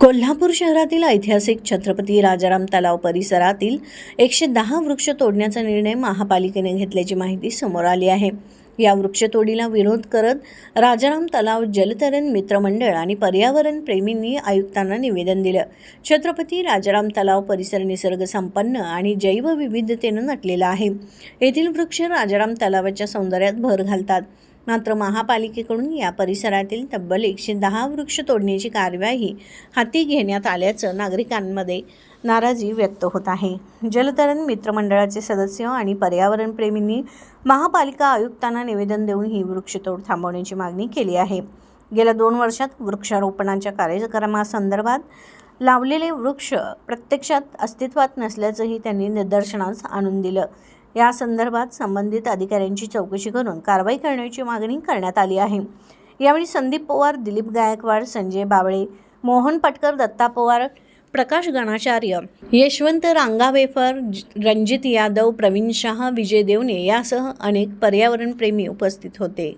कोल्हापूर शहरातील ऐतिहासिक छत्रपती राजाराम तलाव परिसरातील एकशे दहा वृक्ष तोडण्याचा निर्णय महापालिकेने घेतल्याची माहिती समोर आली आहे. या वृक्षतोडीला विरोध करत राजाराम तलाव जलतरण मित्रमंडळ आणि पर्यावरण प्रेमींनी आयुक्तांना निवेदन दिलं. छत्रपती राजाराम तलाव परिसर निसर्ग संपन्न आणि जैवविविधतेनं नटलेला आहे. येथील वृक्ष राजाराम तलावाच्या सौंदर्यात भर घालतात. मात्र महापालिकेकडून या परिसरातील तब्बल एकशे दहा वृक्ष तोडण्याची कार्यवाही हाती घेण्यात आल्याचं नागरिकांमध्ये नाराजी व्यक्त होत आहे. जलतरण मित्रमंडळाचे सदस्य आणि पर्यावरणप्रेमींनी महापालिका आयुक्तांना निवेदन देऊन ही वृक्षतोड थांबवण्याची मागणी केली आहे. गेल्या दोन वर्षात वृक्षारोपणाच्या कार्यक्रमासंदर्भात लावलेले वृक्ष प्रत्यक्षात अस्तित्वात नसल्याचंही त्यांनी निदर्शनास आणून दिलं. या संदर्भात संबंधित अधिकाऱ्यांची चौकशी करून कारवाई करण्याची मागणी करण्यात आली आहे. यावेळी संदीप पवार दिलीप गायकवाड संजय बाबळे मोहन पटकर दत्ता पवार प्रकाश गणाचार्य यशवंत रांगावेफर रणजित यादव प्रवीण शाह विजय देवणे यासह अनेक पर्यावरणप्रेमी उपस्थित होते.